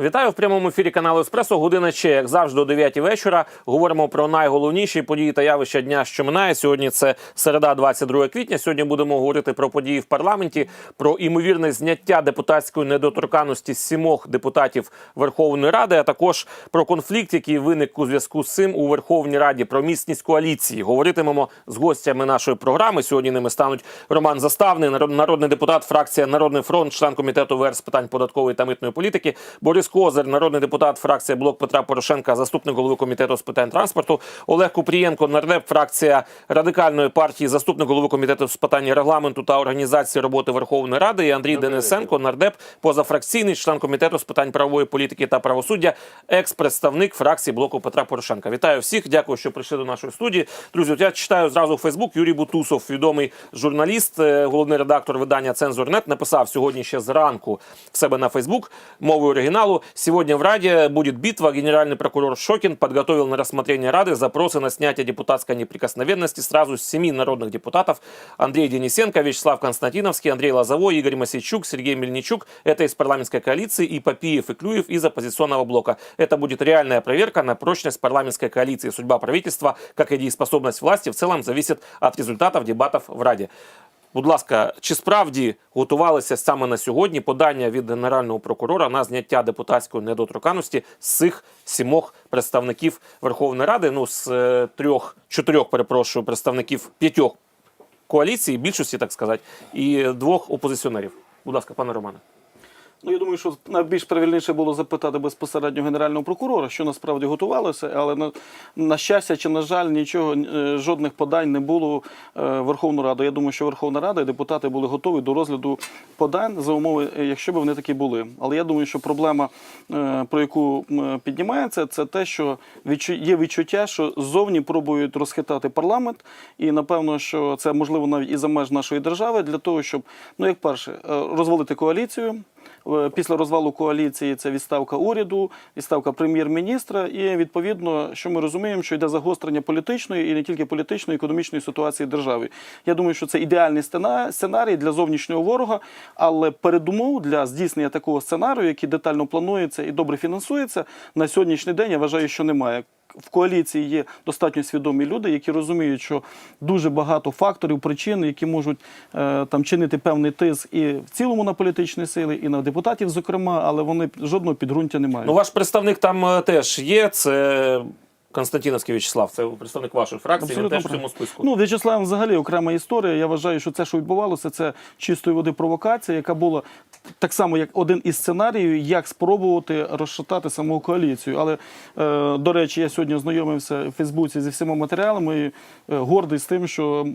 Вітаю в прямому ефірі каналу Еспресо. Година ще, як завжди, о 9 вечора. Говоримо про найголовніші події та явища дня, що минає. Сьогодні це середа, 22 квітня. Сьогодні будемо говорити про події в парламенті, про імовірне зняття депутатської недоторканності сімох депутатів Верховної Ради, а також про конфлікт, який виник у зв'язку з цим у Верховній Раді, про міцність коаліції. Говоритимемо з гостями нашої програми. Сьогодні ними стануть Роман Заставний, народ- народний депутат, фракція Народний фронт, член комітету ВР з питань податкової та митної політики. Борис Козир, народний депутат, фракція Блок Петра Порошенка, заступник голови комітету з питань транспорту. Олег Купрієнко, нардеп, фракція радикальної партії, заступник голови комітету з питань регламенту та організації роботи Верховної Ради. І Андрій Денисенко, нардеп, позафракційний член комітету з питань правової політики та правосуддя, екс-представник фракції блоку Петра Порошенка. Вітаю всіх. Дякую, що прийшли до нашої студії. Друзі, я читаю зразу Фейсбук. Юрій Бутусов, відомий журналіст, е, головний редактор видання Цензурнет, написав сьогодні ще зранку в себе на Фейсбук мовою оригиналу. Сегодня в Раде будет битва. Генеральный прокурор Шокин подготовил на рассмотрение Рады запросы на снятие депутатской неприкосновенности сразу с семи народных депутатов. Андрей Денисенко, Вячеслав Константиновский, Андрей Лозовой, Игорь Масейчук, Сергей Мельничук. Это из парламентской коалиции и Попиев и Клюев из оппозиционного блока. Это будет реальная проверка на прочность парламентской коалиции. Судьба правительства, как и дееспособность власти, в целом зависит от результатов дебатов в Раде. Будь ласка, чи справді готувалися саме на сьогодні подання від генерального прокурора на зняття депутатської недоторканності з цих сімох представників Верховної Ради? Ну з е, трьох, чотирьох, перепрошую, представників п'ятьох коаліції, більшості, так сказати, і двох опозиціонерів. Будь ласка, пане Романе. Ну, я думаю, що найбільш правильніше було запитати безпосередньо генерального прокурора, що насправді готувалося, але на, на щастя чи на жаль, нічого е, жодних подань не було е, в Верховну Раду. Я думаю, що Верховна Рада і депутати були готові до розгляду подань за умови, е, якщо б вони такі були. Але я думаю, що проблема, е, про яку піднімається, це те, що є відчуття, що ззовні пробують розхитати парламент, і напевно, що це можливо навіть і за меж нашої держави для того, щоб ну як перше е, розвалити коаліцію. Е, Після розвалу коаліції це відставка уряду, відставка прем'єр-міністра, і відповідно, що ми розуміємо, що йде загострення політичної і не тільки політичної, економічної ситуації держави. Я думаю, що це ідеальний сценарій для зовнішнього ворога, але передумов для здійснення такого сценарію, який детально планується і добре фінансується, на сьогоднішній день я вважаю, що немає. В коаліції є достатньо свідомі люди, які розуміють, що дуже багато факторів, причин, які можуть е, там чинити певний тиск і в цілому на політичні сили, і на депутатів, зокрема, але вони жодного підґрунтя не мають. Ну, ваш представник там е, теж є. Це Константиновський Вячеслав, це представник вашої фракції, він теж в цьому списку. Ну, В'ячеслав взагалі окрема історія. Я вважаю, що це, що відбувалося, це чистої води провокація, яка була так само, як один із сценаріїв, як спробувати розшатати саму коаліцію. Але, е, до речі, я сьогодні ознайомився в Фейсбуці зі всіма матеріалами і е, гордий з тим, що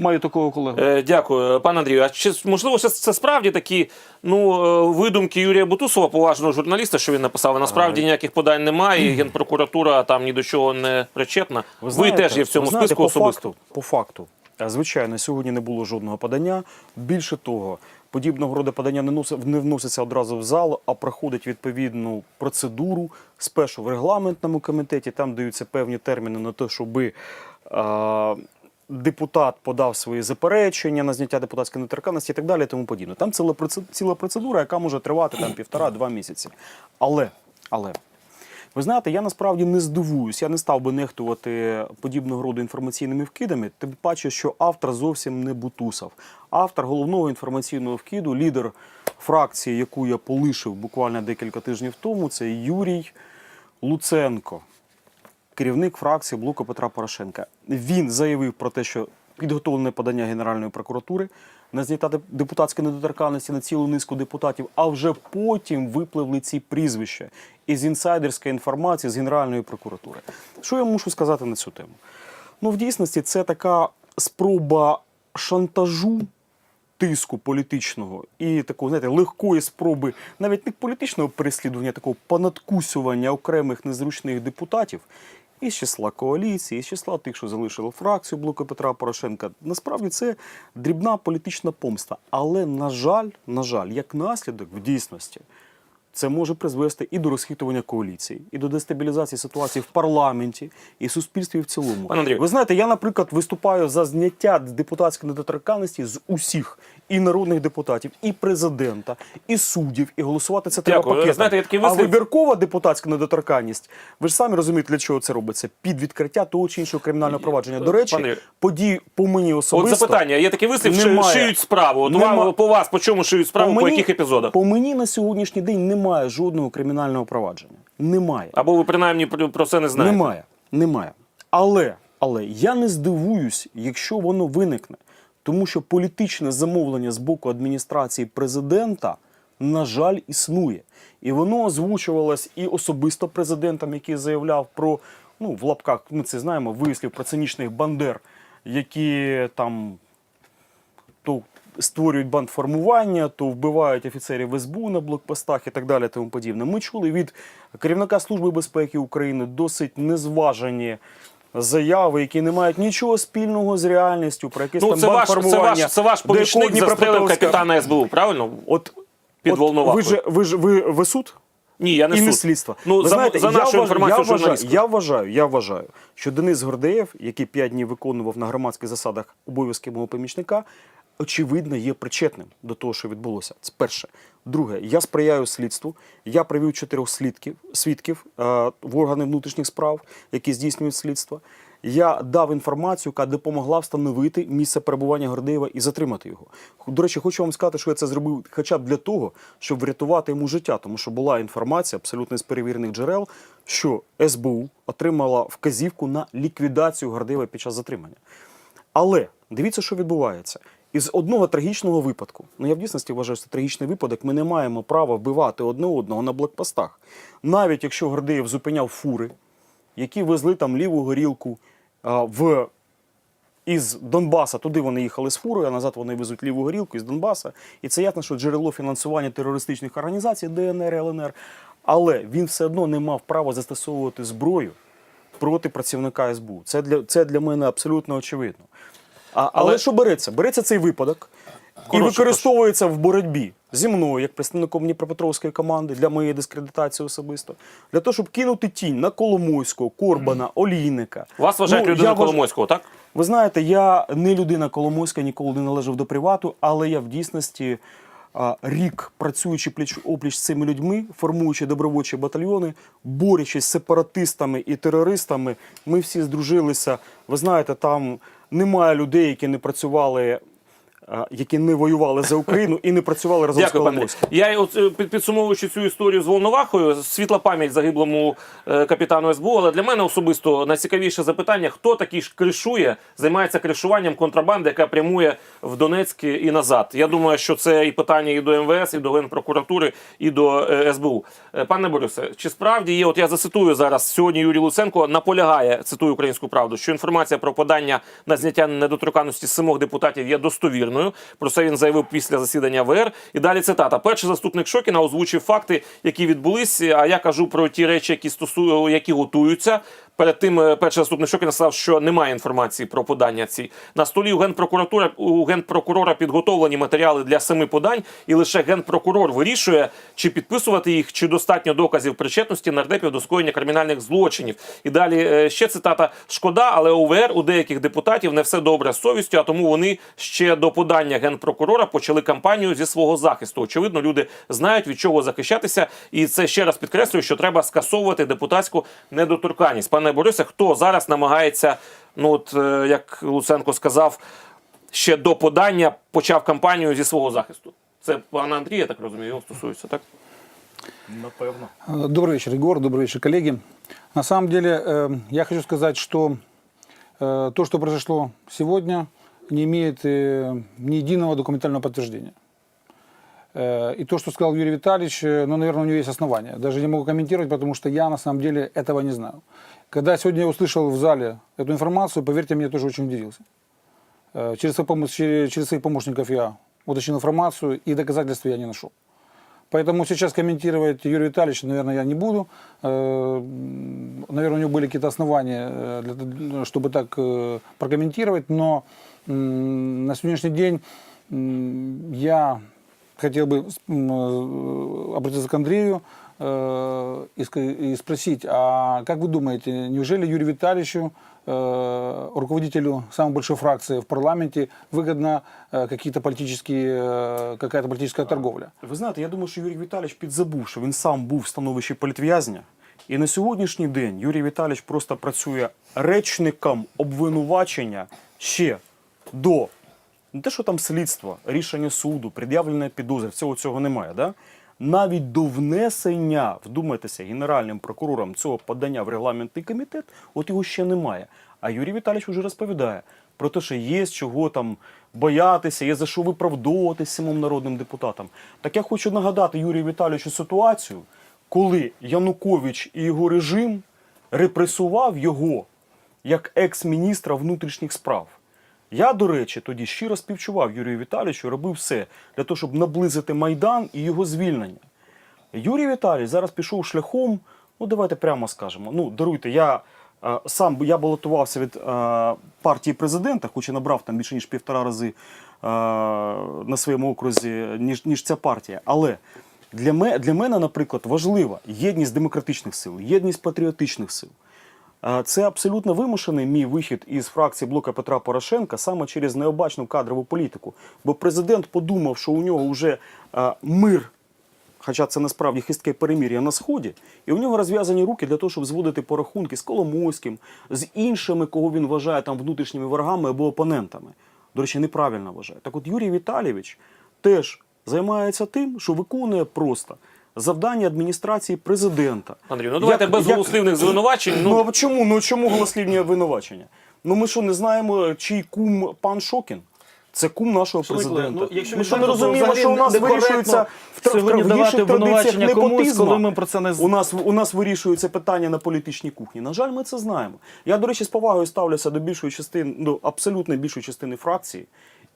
маю такого колегу. Е, Дякую, пане Андрію. А чи можливо це, це справді такі ну е, видумки Юрія Бутусова, поважного журналіста, що він написав? Насправді ніяких подань немає. Генпрокуратура там ні до чого не причетна. Ви, теж є в цьому ви знаєте, списку по особисто. Факту, по факту, е, звичайно, сьогодні не було жодного подання. Більше того, подібного роду подання не, носить, не вноситься одразу в зал, а проходить відповідну процедуру спершу в регламентному комітеті. Там даються певні терміни на те, щоби. Е, Депутат подав свої заперечення на зняття депутатської недоторканності і так далі, і тому подібне. Там ціла процедура, яка може тривати там півтора-два місяці. Але, але ви знаєте, я насправді не здивуюсь, я не став би нехтувати подібного роду інформаційними вкидами, тим паче, що автор зовсім не Бутусов. Автор головного інформаційного вкиду, лідер фракції, яку я полишив буквально декілька тижнів тому, це Юрій Луценко, керівник фракції блоку Петра Порошенка. Він заявив про те, що підготовлене подання Генеральної прокуратури на зняття депутатської недоторканності на цілу низку депутатів, а вже потім випливли ці прізвища із інсайдерської інформації з Генеральної прокуратури. Що я мушу сказати на цю тему? Ну, в дійсності, це така спроба шантажу тиску політичного і такого, знаєте, легкої спроби навіть не політичного переслідування, такого понадкусування окремих незручних депутатів із числа коаліції, із числа тих, що залишили фракцію блоку Петра Порошенка. Насправді це дрібна політична помста. Але, на жаль, на жаль, як наслідок в дійсності. Це може призвести і до розхитування коаліції, і до дестабілізації ситуації в парламенті, і в суспільстві в цілому. Пане Андрію. Ви знаєте, я, наприклад, виступаю за зняття депутатської недоторканності з усіх і народних депутатів, і президента, і суддів, і голосувати це треба пакетом. Знаєте, я такий а вибіркова депутатська недоторканність, ви ж самі розумієте, для чого це робиться? Під відкриття того чи іншого кримінального провадження. До речі, Пане- події по мені От запитання, є такий вислів, Немає. шиють справу. От Нема- по вас, по чому шиють справу, по, яких епізодах? По мені на сьогоднішній день немає жодного кримінального провадження. Немає. Або ви принаймні про про це не знаєте? Немає. Немає. Але, але я не здивуюсь, якщо воно виникне. Тому що політичне замовлення з боку адміністрації президента, на жаль, існує. І воно озвучувалось і особисто президентом, який заявляв про, ну, в лапках, ми це знаємо, вислів про цинічних бандер, які там то створюють бандформування, то вбивають офіцерів СБУ на блокпостах і так далі. Тому подібне. Ми чули від керівника Служби безпеки України досить незважені заяви, які не мають нічого спільного з реальністю, про якесь Ну, там це ваш, це ваш, це ваш помічник застрелив капітана СБУ, правильно? От, Під от Волновахою. ви ж ви ж ви, ви суд? Ні, я не і не слідство. Ну, Ви за, знаєте, за нашу я інформацію я вважаю, я вважаю, я вважаю, що Денис Гордеєв, який п'ять днів виконував на громадських засадах обов'язки мого помічника, очевидно є причетним до того, що відбулося. Це перше. Друге, я сприяю слідству. Я привів чотирьох слідків, свідків е, в органи внутрішніх справ, які здійснюють слідство. Я дав інформацію, яка допомогла встановити місце перебування Гордеєва і затримати його. До речі, хочу вам сказати, що я це зробив хоча б для того, щоб врятувати йому життя, тому що була інформація абсолютно з перевірених джерел, що СБУ отримала вказівку на ліквідацію Гордеєва під час затримання. Але дивіться, що відбувається. Із одного трагічного випадку, ну я в дійсності вважаю, що це трагічний випадок, ми не маємо права вбивати одне одного на блокпостах. Навіть якщо Гордеєв зупиняв фури, які везли там ліву горілку а, в із Донбаса туди вони їхали з фурою, а назад вони везуть ліву горілку із Донбаса. І це ясно, що джерело фінансування терористичних організацій ДНР, ЛНР. Але він все одно не мав права застосовувати зброю проти працівника СБУ. Це для, це для мене абсолютно очевидно. А, але, Але- що береться? Береться цей випадок і Коротше, використовується в боротьбі зі мною, як представником Дніпропетровської команди, для моєї дискредитації особисто, для того, щоб кинути тінь на Коломойського, Корбана, Олійника. Вас вважають Ну, я вваж- Коломойського, так? ви знаєте, я не людина Коломойська, ніколи не належав до привату, але я в дійсності а, рік працюючи пліч опліч з цими людьми, формуючи добровольчі батальйони, борючись з сепаратистами і терористами, ми всі здружилися. Ви знаєте, там немає людей, які не працювали. Які не воювали за Україну і не працювали разом з Дякую, пане. Коломойським. Я от, е, підсумовуючи цю історію з Волновахою, світла пам'ять загиблому е, капітану СБУ, але для мене особисто найцікавіше запитання: хто такий ж кришує, займається кришуванням контрабанди, яка прямує в Донецьк і назад. Я думаю, що це і питання і до МВС, і до Генпрокуратури, і до е, СБУ. Е, Пане Борисе, чи справді є? От я зацитую зараз сьогодні. Юрій Луценко наполягає, цитую українську правду, що інформація про подання на зняття недоторканності сімох депутатів є достовірною. Про це він заявив після засідання ВР. І далі цитата: перший заступник Шокіна озвучив факти, які відбулись. А я кажу про ті речі, які стосу... які готуються. Перед тим е, перший заступник Шокіна сказав, що немає інформації про подання ці на столі. У генпрокуратура у генпрокурора підготовлені матеріали для семи подань, і лише генпрокурор вирішує, чи підписувати їх, чи достатньо доказів причетності нардепів до скоєння кримінальних злочинів. І далі е, ще цитата: шкода, але УВР у деяких депутатів не все добре з совістю, а тому вони ще до подання генпрокурора почали кампанію зі свого захисту. Очевидно, люди знають від чого захищатися, і це ще раз підкреслюю, що треба скасовувати депутатську недоторканність. Пане Борисе, хто зараз намагається, ну от е, як Луценко сказав, ще до подання почав кампанію зі свого захисту. Це пана Андрія, так розумію, його стосується, так? Напевно. Э, Добрый вечер, Егор. Добрый вечер, коллеги. На самом деле, э, я хочу сказать, что э, то, что произошло сегодня, не имеет э, ни единого документального подтверждения. Э, И то, что сказал Юрий Витальевич, э, ну, наверное, у него есть основания. Даже не могу комментировать, потому что я на самом деле этого не знаю. Когда сегодня я услышал в зале эту информацию, поверьте мне, тоже очень удивился. Э, Через, через своих помощников я уточнил информацию, и доказательства я не нашел. Поэтому сейчас комментировать Юрия Витальевича, наверное, я не буду. Э, Наверное, у него были какие-то основания, э, для чтобы так прокомментировать. Но на сегодняшний день я хотел бы обратиться к Андрею и ска- и спросить, а как вы думаете, неужели Юрию Витальевичу э, руководителю самой большой фракции в парламенте выгодна э, какие-то политические, э, какая-то политическая торговля. Ви знаєте, я думаю, що Юрій Віталійович підзабув, що він сам був в становищі політв'язня. І на сьогоднішній день Юрій Віталійович просто працює речником обвинувачення ще до не те, що там слідства, рішення суду, пред'явлення підозри, всього цього немає. Да? Навіть до внесення, вдумайтеся, генеральним прокурором цього подання в регламентний комітет, от його ще немає. А Юрій Віталійович вже розповідає про те, що є з чого там боятися, є за що виправдовуватися самим народним депутатам. Так я хочу нагадати Юрію Віталійовичу ситуацію, коли Янукович і його режим репресував його як екс-міністра внутрішніх справ. Я, до речі, тоді щиро співчував Юрію Віталійовичу, робив все для того, щоб наблизити Майдан і його звільнення. Юрій Віталійович зараз пішов шляхом, ну давайте прямо скажемо. Ну, даруйте, я е, сам я балотувався від е, партії президента, хоч і набрав там більше ніж півтора рази е, на своєму окрузі, ніж, ніж ця партія. Але для, ме, для мене, наприклад, важлива єдність демократичних сил, єдність патріотичних сил. Це абсолютно вимушений мій вихід із фракції блока Петра Порошенка саме через необачну кадрову політику. Бо президент подумав, що у нього вже мир, хоча це насправді хистке перемір'я на сході, і у нього розв'язані руки для того, щоб зводити порахунки з Коломойським, з іншими, кого він вважає там внутрішніми ворогами або опонентами. До речі, неправильно вважає. Так от Юрій Віталійович теж займається тим, що виконує просто завдання адміністрації президента. Андрій, ну давайте Як- без як- голослівних звинувачень. Ну, Ну, а чому? Ну чому голослівні обвинувачення? Ну ми що не знаємо, чий кум пан Шокін? Це кум нашого президента. ну, якщо ми що не розуміємо, що у нас вирішується в традиціях обвинувачення комусь, непотизму. коли ми про це не з- У нас, у нас вирішується питання на політичній кухні. На жаль, ми це знаємо. Я, до речі, з повагою ставлюся до більшої частини, до абсолютно більшої частини фракції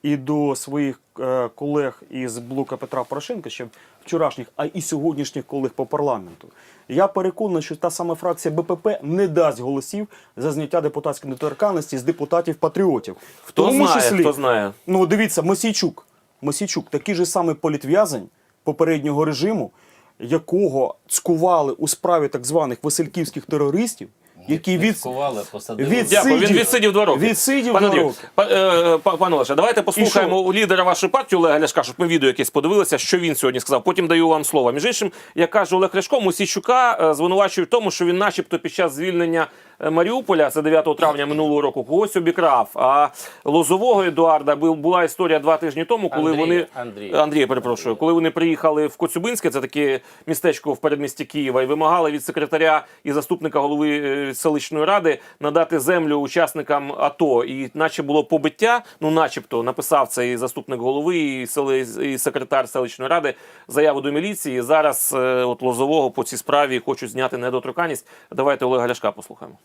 і до своїх е, колег із блока Петра Порошенка, ще вчорашніх, а і сьогоднішніх колег по парламенту. Я переконаний, що та сама фракція БПП не дасть голосів за зняття депутатської недоторканності з депутатів-патріотів. В Хто тому знає, числі, хто знає. Ну, дивіться, Мосійчук. Мосійчук, такий же самий політв'язень попереднього режиму, якого цькували у справі так званих васильківських терористів, які від... Відскували, посадили. від- Дякую, він Відсидів. відсидів два роки. Відсидів Пане два Андрію, роки. па- е, па- Пане Олеже, давайте послухаємо у лідера вашої партії Олега Ляшка, щоб ми відео якесь подивилися, що він сьогодні сказав. Потім даю вам слово. Між іншим, як каже Олег Ляшко, Мусійчука е, звинувачує в тому, що він, начебто, під час звільнення Маріуполя, це 9 травня минулого року, когось обікрав. А Лозового Едуарда бу- була історія два тижні тому, коли Андрій, вони Андрій. Андрій, перепрошую, коли вони приїхали в Коцюбинське, це таке містечко в передмісті Києва, і вимагали від секретаря і заступника голови е, селищної ради надати землю учасникам АТО. І наче було побиття, ну начебто написав цей заступник голови і, сели, і секретар селищної ради заяву до міліції. Зараз е, от Лозового по цій справі хочуть зняти недоторканність. Давайте Олега Ляшка послухаємо.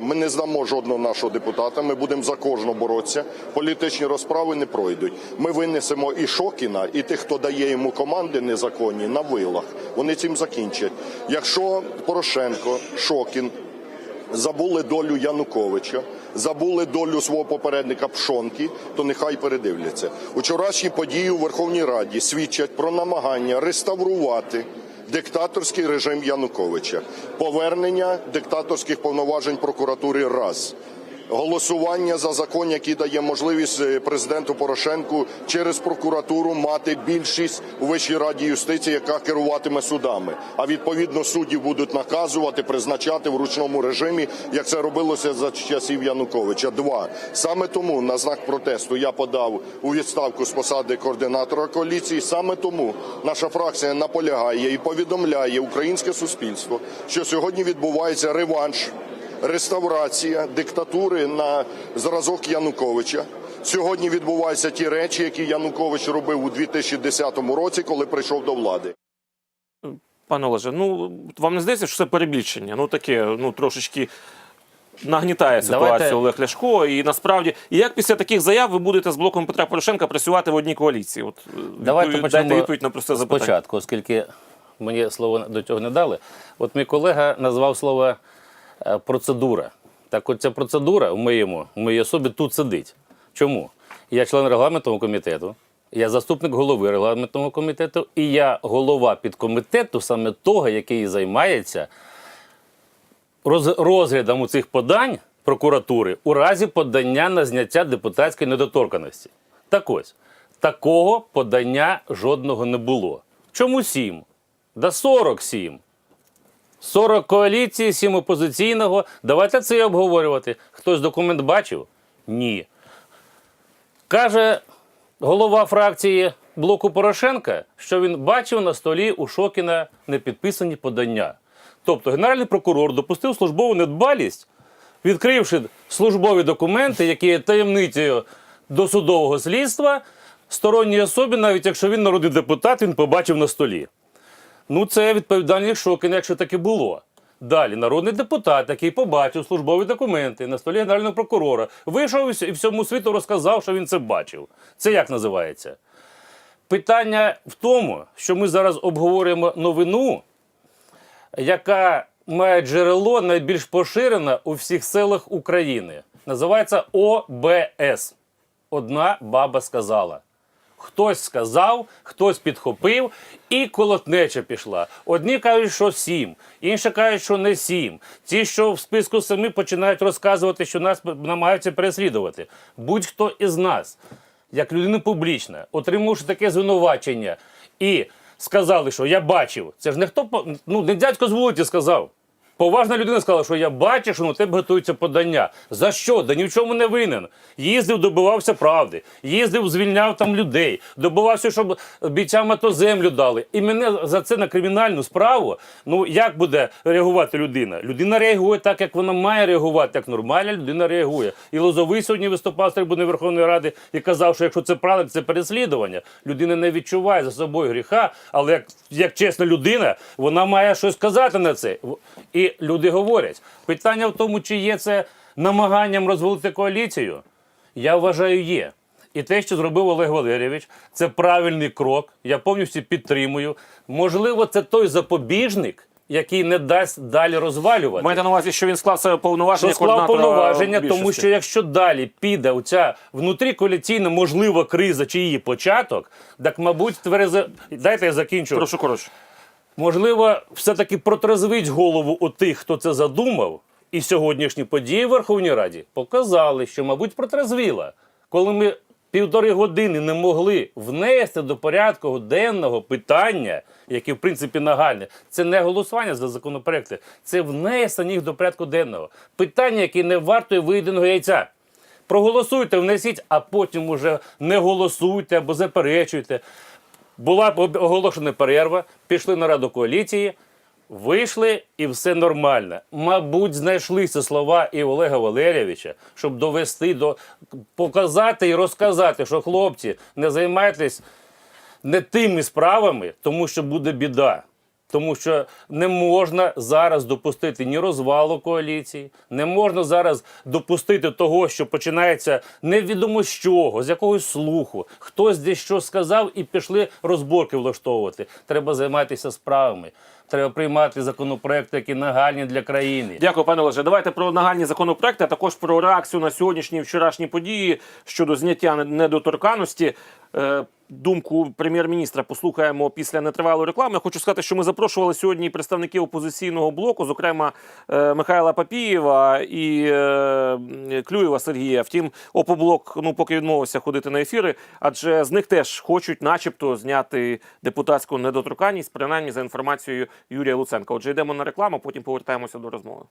Ми не здамо жодного нашого депутата. Ми будемо за кожного боротися. Політичні розправи не пройдуть. Ми винесемо і Шокіна, і тих, хто дає йому команди незаконні, на вилах. Вони цим закінчать. Якщо Порошенко, Шокін забули долю Януковича, забули долю свого попередника Пшонки, то нехай передивляться. Учорашні події у Верховній Раді свідчать про намагання реставрувати диктаторський режим Януковича, повернення диктаторських повноважень прокуратури раз. Голосування за закон, який дає можливість е, президенту Порошенку через прокуратуру мати більшість у Вищій раді юстиції, яка керуватиме судами. А відповідно суддів будуть наказувати, призначати в ручному режимі, як це робилося за часів Януковича. Два саме тому на знак протесту я подав у відставку з посади координатора коаліції. Саме тому наша фракція наполягає і повідомляє українське суспільство, що сьогодні відбувається реванш реставрація диктатури на зразок Януковича. Сьогодні відбуваються ті речі, які Янукович робив у 2010 році, коли прийшов до влади. Пане Олеже, ну вам не здається, що це перебільшення? Ну таке, ну трошечки. Нагнітає ситуацію Давайте- Олег Ляшко, і насправді, і як після таких заяв ви будете з блоком Петра Порошенка працювати в одній коаліції? От Давайте відповідь- почнемо дайте відповідь на просте запитання. спочатку, оскільки мені слово до цього не дали. От мій колега назвав слово процедура. Так от ця процедура в моєму, в моїй особі тут сидить. Чому? Я член регламентного комітету, я заступник голови регламентного комітету, і я голова підкомітету саме того, який займається роз, розглядом у цих подань прокуратури у разі подання на зняття депутатської недоторканості. Так ось, такого подання жодного не було. Чому сім? Да 47. 40 коаліції, 7 опозиційного. Давайте це і обговорювати. Хтось документ бачив? Ні. Каже голова фракції блоку Порошенка, що він бачив на столі у Шокіна непідписані подання. Тобто генеральний прокурор допустив службову недбалість, відкривши службові документи, які є таємницею досудового слідства, сторонній особі, навіть якщо він народний депутат, він побачив на столі. Ну, це відповідальність Шокіна, якщо таке було. Далі, народний депутат, який побачив службові документи на столі генерального прокурора, вийшов і вс- і всьому світу розказав, що він це бачив. Це як називається? Питання в тому, що ми зараз обговорюємо новину, яка має джерело найбільш поширене у всіх селах України. Називається ОБС. Одна баба сказала. Хтось сказав, хтось підхопив, і колотнеча пішла. Одні кажуть, що сім, інші кажуть, що не сім. Ті, що в списку семи починають розказувати, що нас намагаються переслідувати. Будь-хто із нас, як людина публічна, отримавши таке звинувачення і сказали, що я бачив. Це ж не хто ну не дядько з вулиці сказав. Поважна людина сказала, що я бачу, що на тебе готується подання. За що? Да ні в чому не винен. Їздив, добивався правди, їздив, звільняв там людей, добивався, щоб бійцям АТО землю дали. І мене за це на кримінальну справу. Ну як буде реагувати людина? Людина реагує так, як вона має реагувати, як нормальна людина реагує. І Лозовий сьогодні виступав з трибуни Верховної Ради і казав, що якщо це правда, це переслідування. Людина не відчуває за собою гріха, але як, як чесна людина, вона має щось сказати на це. В- І люди говорять. Питання в тому, чи є це намаганням розвалити коаліцію. Я вважаю, є. І те, що зробив Олег Валерійович, це правильний крок. Я повністю підтримую. Можливо, це той запобіжник, який не дасть далі розвалювати. Маєте на увазі, що він склав себе повноваження Що склав повноваження, тому що якщо далі піде оця внутрікоаліційна можлива криза чи її початок, так мабуть, тверезо... дайте я закінчу. Прошу коротше. Можливо, все-таки протрезвить голову у тих, хто це задумав, і сьогоднішні події в Верховній Раді показали, що, мабуть, протрезвіла. Коли ми півтори години не могли внести до порядку денного питання, яке в принципі нагальне, це не голосування за законопроекти, це внесення їх до порядку денного. Питання, яке не вартує виєдиного яйця. Проголосуйте, внесіть, а потім уже не голосуйте або заперечуйте. Була оголошена перерва, пішли на раду коаліції, вийшли і все нормально. Мабуть, знайшлися слова і Олега Валерійовича, щоб довести до показати і розказати, що хлопці, не займайтесь не тими справами, тому що буде біда. Тому що не можна зараз допустити ні розвалу коаліції, не можна зараз допустити того, що починається невідомо з чого, з якогось слуху. Хтось десь що сказав і пішли розборки влаштовувати. Треба займатися справами. Треба приймати законопроекти, які нагальні для країни. Дякую, пане Олеже. Давайте про нагальні законопроекти, а також про реакцію на сьогоднішні вчорашні події щодо зняття недоторканості. Думку прем'єр-міністра послухаємо після нетривалої реклами. Хочу сказати, що ми запрошували сьогодні представників опозиційного блоку, зокрема е, Михайла Папієва і е, Клюєва Сергія. Втім, опоблок ну поки відмовився ходити на ефіри, адже з них теж хочуть, начебто, зняти депутатську недоторканність, принаймні за інформацією Юрія Луценка. Отже, йдемо на рекламу, потім повертаємося до розмови.